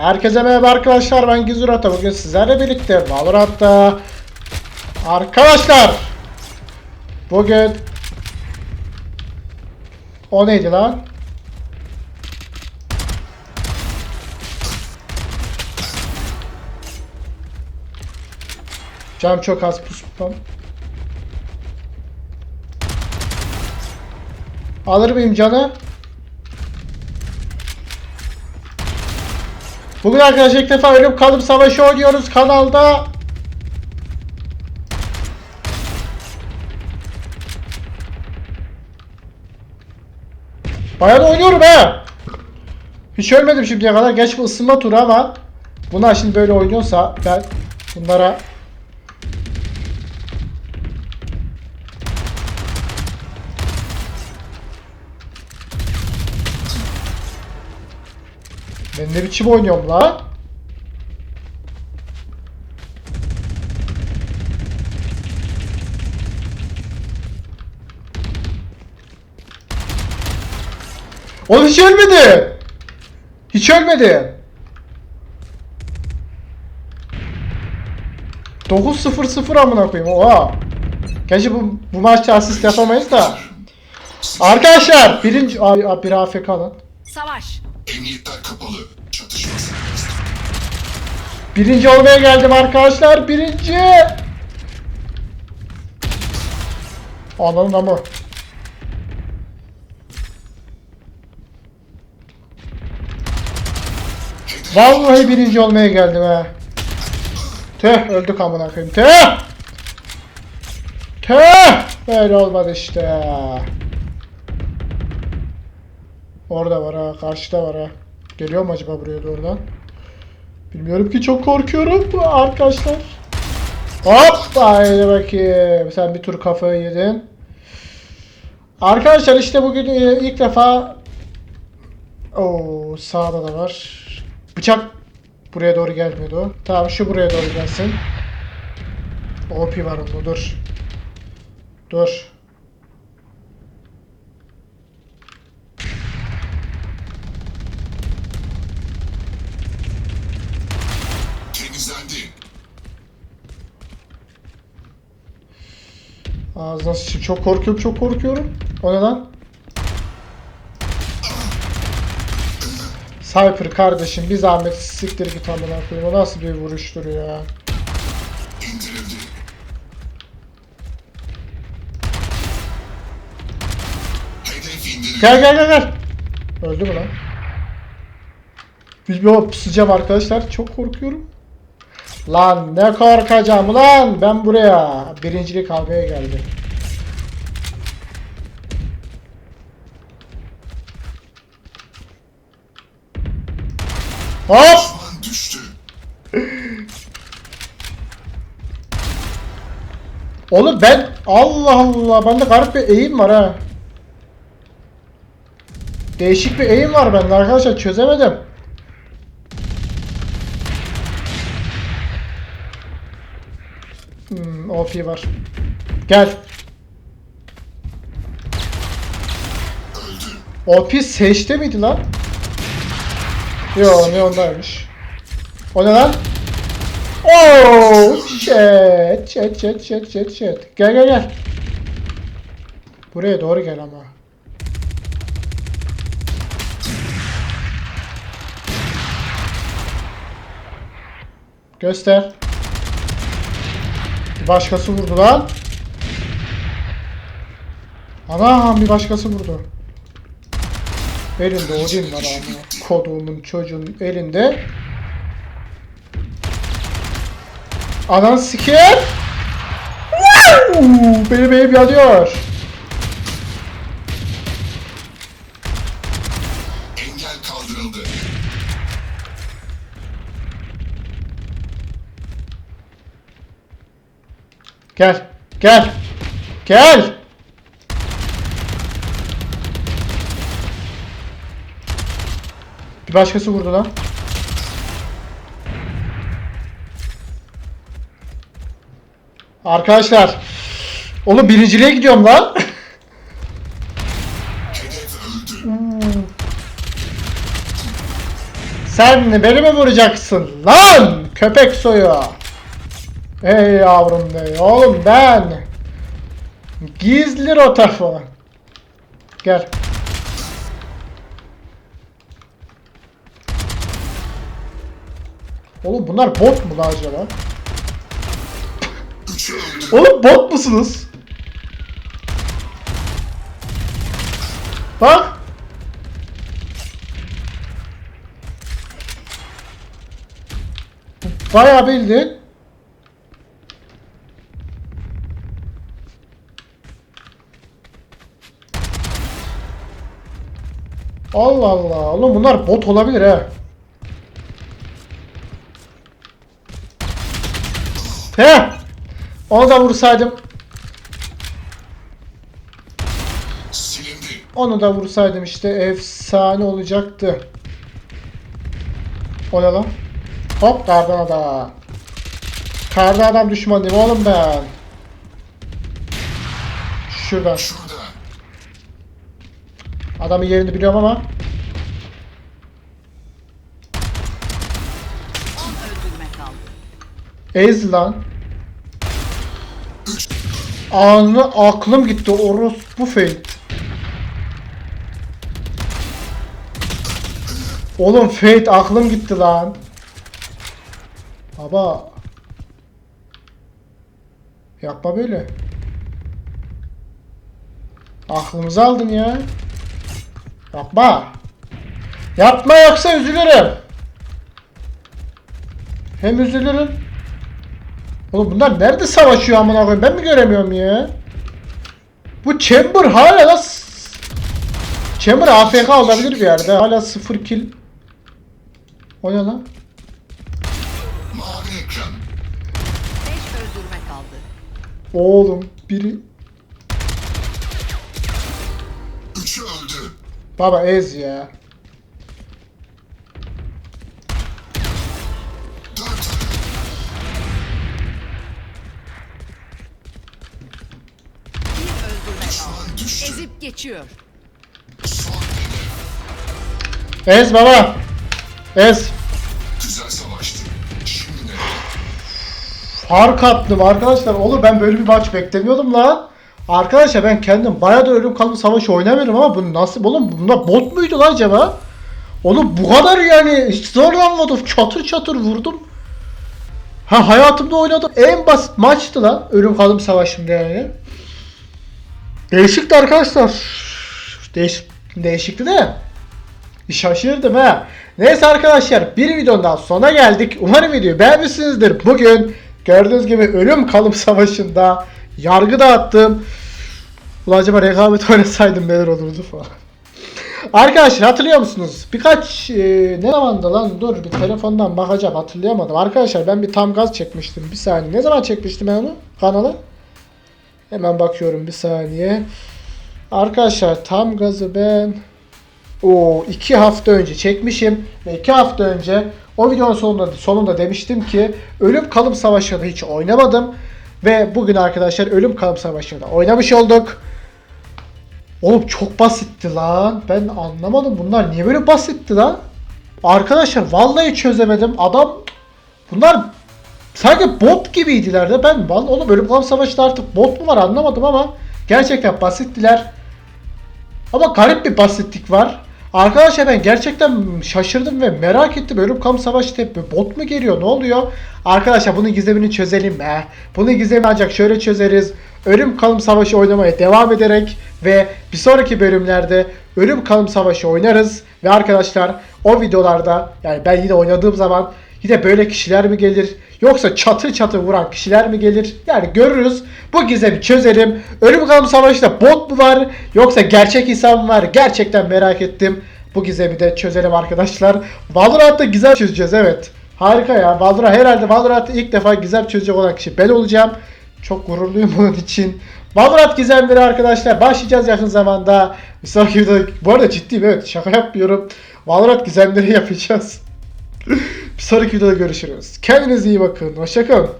Herkese merhaba arkadaşlar ben Gizurata bugün sizlerle birlikte Valorant'ta Arkadaşlar Bugün O neydi lan? Cam çok az pusmam. Alır mıyım canı? Bugün arkadaşlar ilk defa ölüm kalım savaşı oynuyoruz kanalda. Bayağı da oynuyorum he. Hiç ölmedim şimdiye kadar. Geç bir ısınma turu ama bunlar şimdi böyle oynuyorsa ben bunlara Ben ne biçim oynuyorum la? Oğlum hiç ölmedi. Hiç ölmedi. 9-0-0 amına koyayım. Oha. Gerçi bu, bu maçta asist yapamayız da. Arkadaşlar birinci... Abi, bir AFK lan. Savaş. Emniyetler kapalı. Çatışma serbest. Birinci olmaya geldim arkadaşlar. Birinci. Ananın amı. Vallahi birinci olmaya geldim ha. Tüh öldük amına koyayım. Tüh. Tüh. Böyle olmadı işte. Orada var ha. Karşıda var ha. Geliyor mu acaba buraya doğrudan? Bilmiyorum ki çok korkuyorum arkadaşlar. Hop haydi bakayım. Sen bir tur kafayı yedin. Arkadaşlar işte bugün e, ilk defa Oo sağda da var. Bıçak buraya doğru gelmiyordu. Tamam şu buraya doğru gelsin. OP var onda dur. Dur. Ağzına sıçayım. Çok korkuyorum çok korkuyorum. O ne lan? Cypher kardeşim bir zahmet siktir git amına koyayım. O nasıl bir vuruştur ya? Gel gel gel gel. Öldü mü lan? Bir bir pusacağım arkadaşlar. Çok korkuyorum. Lan ne korkacağım lan. Ben buraya birincilik almaya geldim. Hop! Düştü. Oğlum ben Allah Allah bende garip bir eğim var ha. Değişik bir eğim var bende arkadaşlar çözemedim. OP var. Gel. OP seçte miydi lan? Yo ne ondaymış. O ne lan? Oh shit shit shit shit shit shit. Gel gel gel. Buraya doğru gel ama. Göster. Bir başkası vurdu lan. Anam bir başkası vurdu. Elinde Odin var ama. Koduğumun çocuğun elinde. Anan siker. Beni benim yanıyor. Gel. Gel. Gel. Bir başkası vurdu lan. Arkadaşlar. Oğlum birinciliğe gidiyorum lan. Sen beni mi vuracaksın lan köpek soyu? Ey yavrum be oğlum ben. Gizli rota falan. Gel. Oğlum bunlar bot mu lan acaba? Oğlum bot musunuz? Bak. Bayağı bildin. Allah Allah. Oğlum bunlar bot olabilir ha. He. Onu da vursaydım. Onu da vursaydım işte efsane olacaktı. O ne lan? Hop kardan adam. Kardan adam düşman değil oğlum ben? Şuradan. Şurada. Adamın yerini biliyorum ama. 10 öldürme kaldı. Ez lan. Anı aklım gitti. Orospu fake. Oğlum Fate aklım gitti lan. Baba. Yapma böyle. Aklımızı aldın ya. Yapma. Yapma yoksa üzülürüm. Hem üzülürüm. Oğlum bunlar nerede savaşıyor amına koyayım? Ben mi göremiyorum ya? Bu Chamber hala da Chamber AFK olabilir bir yerde. Hala 0 kill. O ne lan? Mavi ekran. 5 öldürme kaldı. Oğlum biri Baba ez ya. Ezip geçiyor. Ez baba. Ez. Güzel savaştı. Şimdi ne? Fark attım arkadaşlar. Oğlum ben böyle bir maç beklemiyordum lan. Arkadaşlar ben kendim bayağı da ölüm kalım savaşı oynamıyorum ama bu nasıl oğlum bunlar bot muydu lan acaba? Oğlum bu kadar yani hiç zorlanmadım. Çatır çatır vurdum. Ha hayatımda oynadığım en basit maçtı lan. Ölüm kalım savaşımda yani. Değişikti arkadaşlar. Değiş değişikti de. Şaşırdım ha. Neyse arkadaşlar bir videonun daha sona geldik. Umarım videoyu beğenmişsinizdir. Bugün gördüğünüz gibi ölüm kalım savaşında yargı dağıttım. Ulan acaba rekabet oynasaydım neler olurdu falan. Arkadaşlar hatırlıyor musunuz? Birkaç e, ne zamandı lan? Dur bir telefondan bakacağım hatırlayamadım. Arkadaşlar ben bir tam gaz çekmiştim. Bir saniye. Ne zaman çekmiştim ben onu? Kanala. Hemen bakıyorum bir saniye. Arkadaşlar tam gazı ben o iki hafta önce çekmişim ve iki hafta önce o videonun sonunda, sonunda demiştim ki Ölüm Kalım Savaşı'nda hiç oynamadım ve bugün arkadaşlar Ölüm Kalım Savaşı'nda oynamış olduk. Oğlum çok basitti lan. Ben anlamadım bunlar niye böyle basitti lan? Arkadaşlar vallahi çözemedim. Adam bunlar sanki bot gibiydiler de ben vallahi oğlum Ölüm Kalım Savaşı'nda artık bot mu var anlamadım ama gerçekten basittiler. Ama garip bir basitlik var. Arkadaşlar ben gerçekten şaşırdım ve merak ettim. Ölüm Kalım Savaşı tepe bot mu geliyor? Ne oluyor? Arkadaşlar bunun gizemini çözelim mi? Bunun gizemini ancak şöyle çözeriz. Ölüm Kalım Savaşı oynamaya devam ederek ve bir sonraki bölümlerde Ölüm Kalım Savaşı oynarız. Ve arkadaşlar o videolarda yani ben yine oynadığım zaman yine böyle kişiler mi gelir? Yoksa çatır çatır vuran kişiler mi gelir? Yani görürüz. Bu gizemi çözelim. Ölüm kalım savaşında bot mu var? Yoksa gerçek insan mı var? Gerçekten merak ettim. Bu gizemi de çözelim arkadaşlar. Valorant'ta gizem çözeceğiz evet. Harika ya. Valorant herhalde Valorant'ta ilk defa gizem çözecek olan kişi ben olacağım. Çok gururluyum bunun için. Valorant gizemleri arkadaşlar başlayacağız yakın zamanda. Bir sonraki videoda bu arada ciddiyim evet şaka yapmıyorum. Valorant gizemleri yapacağız. Bir sonraki videoda görüşürüz. Kendinize iyi bakın. Hoşçakalın.